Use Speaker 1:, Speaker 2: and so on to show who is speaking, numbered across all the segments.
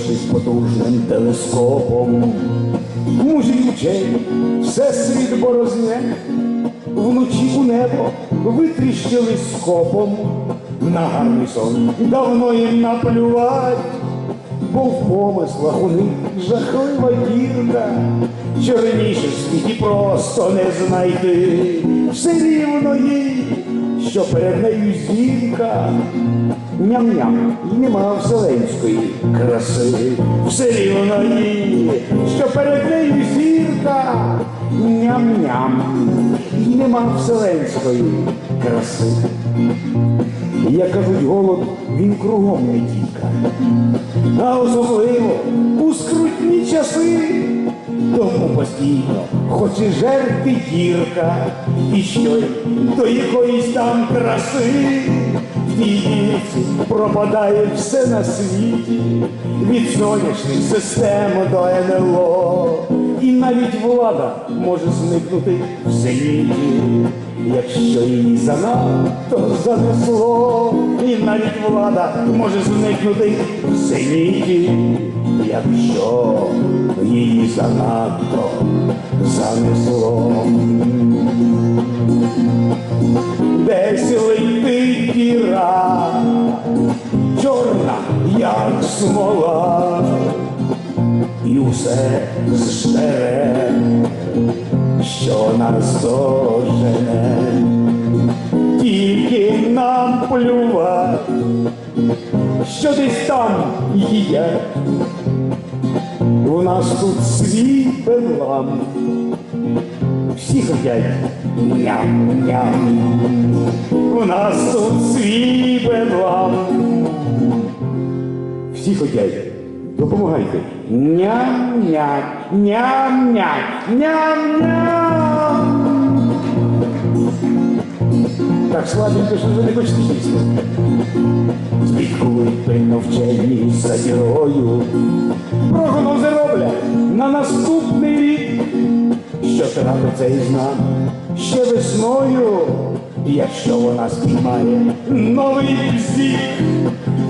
Speaker 1: озброївшись потужним телескопом. Мужі вчені, все світ борозне, вночі у небо витріщили скопом. На гарний сон давно їм наплювать, бо в помислах у них жахлива дірка, чорніше в світі просто не знайти, все рівно їй, що перед нею зірка. Ням-ням, нема вселенської краси, все рівно їй, що перед нею зірка. Ням-ням, нема вселенської краси. Як кажуть, голод, він кругом не тітка. А особливо у скрутні часи, тому постійно хоче жерти гірка, і що й до якоїсь там краси. В тій пропадає все на світі, від сонячних систем до НЛО. І навіть влада може зникнути в зеніті, якщо її занадто занесло, і навіть влада може зникнути в зеніті, якщо її занадто занесло. Десь летить діра, чорна, як смола, і усе зжере, що нас дожене, тільки нам плювать, що десь там є. У нас тут свій бедлам, всі хотять ням-ням. У нас тут свій бедлам. Всі хотять, допомагайте. Ням-ням, ням-ням, ням-ням. Так слабенько, що ви не хочете їсти. Слідкують пильно вчені за зірою. Прогнози роблять на наступний рік. Що трапиться із нами ще весною, якщо вона спіймає новий бзік,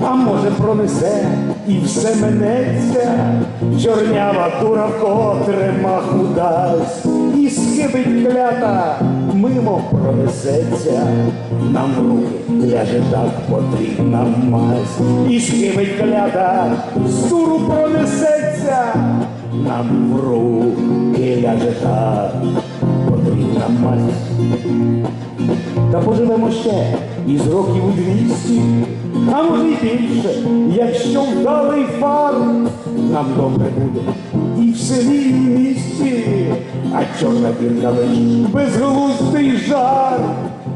Speaker 1: а може пронесе і все минеться, чорнява дура вкотре маху дасть, схибить клята, мимо пронесеться, нам в руки ляже так потрібна мазь, і схибить клята, з дуру пронесеться, нам в руки ляже так потрібна мазь. Та поживемо ще із років у двісті, а може й більше, якщо вдалий фар, нам добре буде в селі, в місті, а чорна лежить. Безглуздий жар.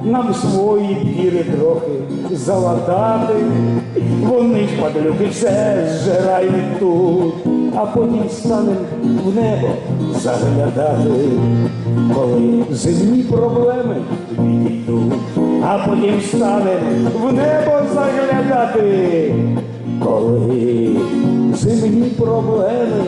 Speaker 1: Нам свої віри трохи залатати, вони ж падлюки все зжирають тут, а потім станем в небо заглядати, коли земні проблеми відійдуть, а потім станем в небо заглядати, коли земні проблеми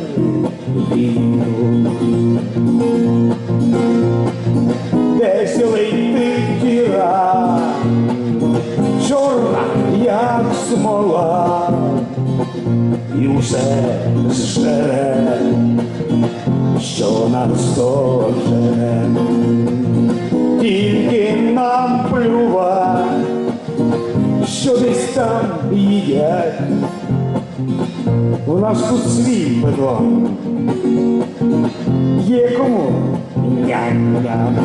Speaker 1: смола, і усе зжере, що нас дожене, тільки нам плювать, що десь там їдять. У нас тут свій бедва. Є кому ням-ням.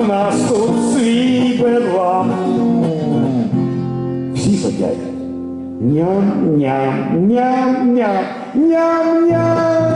Speaker 1: У нас тут свій бедва. Всі хотять ням-ням, ням-ням, ням-ням.